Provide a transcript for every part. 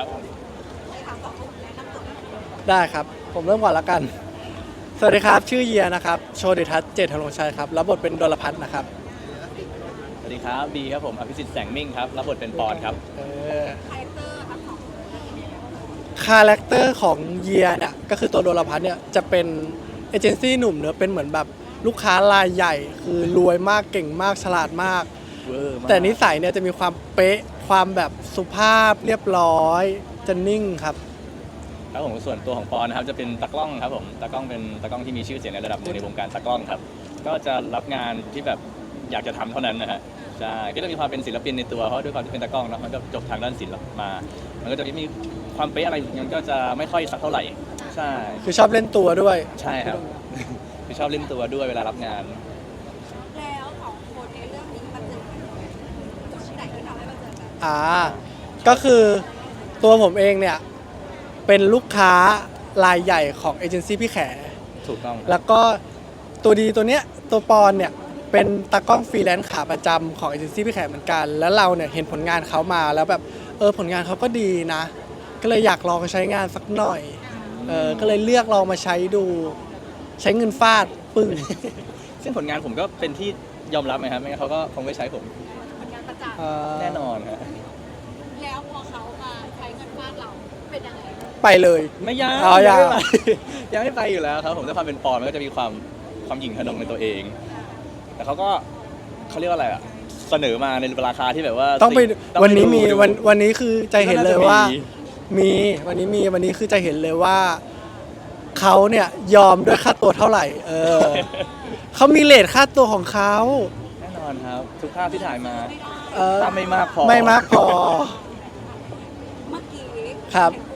ครับ ได้ครับ ผมเริ่มก่อนละกัน สวัสดีครับ ชื่อเยียนะครับ โชติทัศน์เจตธนงชัยครับ รับบทเป็นดลพัฒน์นะครับ สวัสดีครับบีครับผมอภิสิทธิ์แสงมิ่งครับรับบทเป็นปอนครับ เออ คาแรคเตอร์ของเยียเนี่ยก็คือตัวดลพัฒน์เนี่ยจะเป็นเอเจนซี่หนุ่มเนอะเป็นเหมือนแบบลูกค้ารายใหญ่ คือรวยมากเก่งมากฉลาดมาก เวอร์มากแต่นิสัยเนี่ยจะมีความเป๊ะ ความแบบสุภาพเรียบร้อย จะนิ่งครับ ครับผมส่วนตัวของปอนนะครับจะเป็นตากล้องครับผมตากล้องเป็นตากล้องที่มีชื่อเสียงในระดับหนึ่งในวงการตากล้องครับ ก็จะรับงานที่แบบอยากจะทำเท่านั้นนะฮะใช่ก็จะมีความเป็นศิลปินในตัวเพราะด้วยความที่เป็นตากล้องเนาะมันก็จบทางด้านศิลป์มา มันก็จะมีความเป๊ะอะไรมันก็จะไม่ค่อยสักเท่าไหร่ใช่คือชอบเล่นตัวด้วย ใช่ครับ คือชอบเล่นตัวด้วยเวลารับงาน แล้วของคนในเรื่องนี้มาเจอกันจุดที่ไหนที่ทำให้มาเจ อกันอ่าก็คือตัวผมเองเนี่ย เป็นลูกค้ารายใหญ่ของเอเจนซี่พี่แข ถูกต้องครับแล้วก็ตัวดีตัวเนี้ยตัวปอนเนี่ยเป็นตากล้องฟรีแลนซ์ขาประจำของเอเจนซี่พี่แขเหมือนกัน แล้วเราเนี่ยเห็นผลงานเขามาแล้วแบบเออผลงานเขาก็ดีนะ ก็เลยอยากลองใช้งานสักหน่อยเออก็เลยเลือกลองมาใช้ดู ใช้เงินฟาดปึ้ง ซึ่งผลงานผมก็เป็นที่ยอมรับนะครับไม่งั้นเขาก็คงไม่ใช้ผม ผลงานประจักษ์เอ่อแน่นอนฮะ แล้วพอเขามาใช้เงินฟาดเราเป็นยัง ไงไปเลยไม่ยังอ๋อยังไม่ไปยังไม่ไปอยู่แล้วครับ ผมด้วยความเป็นปอนมันก็จะมีความความหยิ่งขนงในตัวเอง แต่เขาก็เขาเรียกว่าอะไรอะเสนอมาในราคาที่แบบว่าต้องไปต้องวันนี้มีดูวันวันนี้คือใจเห็นเลยว่ามีมีวันนี้มีวันนี้คือจะเห็นเลยว่าเขาเนี่ยยอมด้วยค่าตัวเท่าไหร่ เออเขามีเลทค่าตัวของเขาแน่นอนครับ ทุกภาพที่ถ่ายมาเออถ้าไม่มากพอไม่มากพอ เมื่อกี้ครับ เห็น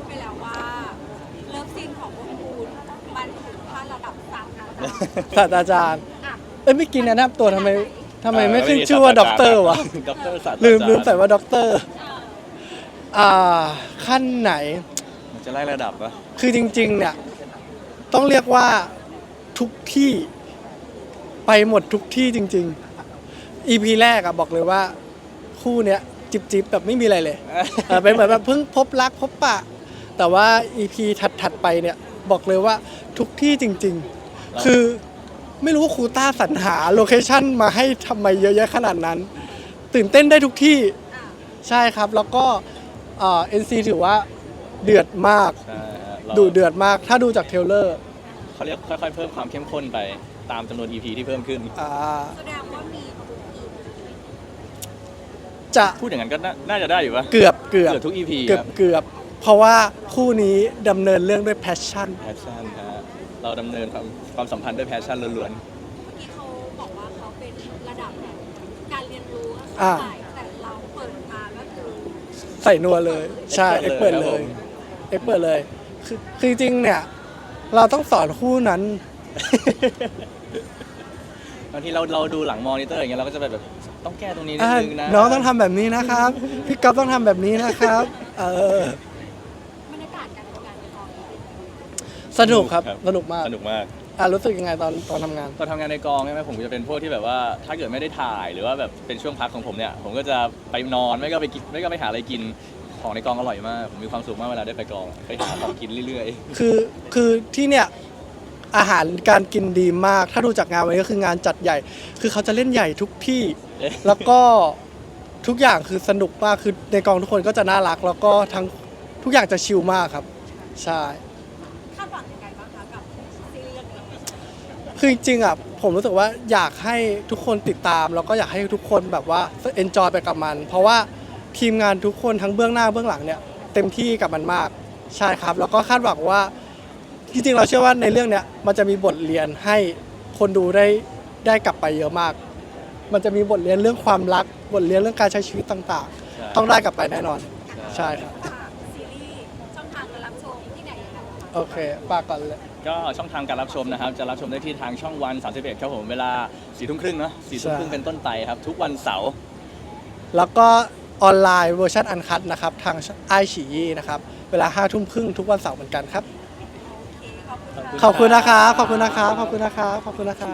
ศาสตราจารย์อะเอ้ยไม่กินนะนับตัวทำไมทำไมไม่ขึ้นชื่อว่าด็อกเตอร์วะ ด็อกเตอร์ศาสตราจารย์ลืมลืมใส่ว่าด็อกเตอร์ อ่า ขั้นไหน มันจะไล่ระดับปะคือจริง ๆ เนี่ย ต้องเรียกว่าทุกที่ไปหมดทุกที่จริง ๆ EP แรกอะบอกเลยว่า คู่เนี้ยจิบจิบๆแบบไม่มีอะไรเลยเออเป็นเหมือนแบบเพิ่งพบรักพบปะ แต่ว่า EP ถัด ๆ ไปเนี่ย บอกเลยว่าทุกที่จริง ๆ คือไม่รู้ว่าครูต้าสรรหาโลเคชั่นมาให้ทำไมเยอะแยะขนาดนั้น ตื่นเต้นได้ทุกที่อะใช่ครับ แล้วก็เอ่อ NC ถือว่าเดือดมาก ใช่ฮะราดูเดือดมาก ถ้าดูจากเทรลเลอร์เขาเรียกค่อยๆ เพิ่มความเข้มข้นไปตามจำนวน EP ที่เพิ่มขึ้น อ่าแสดงว่ามีทุกอีกจะพูดอย่างนั้นก็น่าน่าจะได้อยู่ปะเกือบเกือบเกือบทุก EP เกือบเกือบเพราะว่าคู่นี้ดำเนินเรื่องด้วยแพชชั่น แพชชั่นฮะ เราดำเนินความความสัมพันธ์ด้วยแพชชั่นล้วนเมื่อกี้เขาบอกว่าเขาเป็นระดับแบบการเรียนรู้อ่าเข้าใจแต่เราเปิดมาก็คือใส่นัวเลยใช่เอ็กเปิดเลยเอ็กเปิดเลยคือคือจริงๆเนี่ย เราต้องสอนคู่นั้นๆบางทีเราเราดูหลังมอนิเตอร์อย่างเงี้ยเราก็จะแบบแบบต้องแก้ตรงนี้นิดอ่านึงนะน้องต้องทำแบบนี้นะครับ พี่ก๊อฟต้องทำแบบนี้นะครับ เออ บรรยากาศการทำงานในกอง สนุกครับสนุกมาก สนุกมากอะรู้สึกยังไงตอนตอนทำงาน ตอนทำงานในกองใช่ไหมผมจะเป็นพวกที่แบบว่า ถ้าเกิดไม่ได้ถ่ายหรือว่าแบบเป็นช่วงพักของผมเนี่ย ผมก็จะไปนอนไม่ก็ไปกินไม่ก็ไปหาอะไรกินของในกองอร่อยมาก ผมมีความสุขมากเวลาได้ไปกองไปหาของกินเรื่อยคือคือที่เนี่ยอาหารการกินดีมาก ถ้าดูจากงานวันนี้ก็คืองานจัดใหญ่ คือเขาจะเล่นใหญ่ทุกที่ๆแล้วก็ทุกอย่างคือสนุกมากคือในกองทุกคนก็จะน่ารัก แล้วก็ทั้งทุกอย่างจะชิลมากครับ ใช่ คาดหวังยังไงบ้างคะกับซีรีส์เรื่องนี้ คือจริงๆอะผมรู้สึกว่าอยากให้ทุกคนติดตาม แล้วก็อยากให้ทุกคนแบบว่าเอนจอยไปกับมัน เพราะว่าทีมงานทุกคนทั้งเบื้องหน้าเบื้องหลังเนี่ยเต็มที่กับมันมากใช่ครับ แล้วก็คาดหวังว่าจริงๆเราเชื่อว่าในเรื่องเนี้ยมันจะมีบทเรียนให้คนดูได้ได้กลับไปเยอะมาก มันจะมีบทเรียนเรื่องความรักบทเรียนเรื่องการใช้ชีวิตต่างๆ ต้องได้กลับไปแน่นอน ใช่ครับ โอเคปากก่อนเลย ก็ช่องทางการรับชมนะครับ จะรับชมได้ที่ทางช่องวัน 31ครับผม เวลาสี่ทุ่มครึ่งเนาะสี่ทุ่มครึ่งใช่เป็นต้นไปครับ ทุกวันเสาร์แล้วก็ออนไลน์เวอร์ชันอันคัดนะครับ ทางไอฉีนะครับ เวลาห้าทุ่มครึ่งทุกวันเสาร์เหมือนกันครับโอเคขอบคุณค่ะขอบคุณนะครับ ขอบคุณนะครับ ขอบคุณนะครับ ขอบคุณนะครับ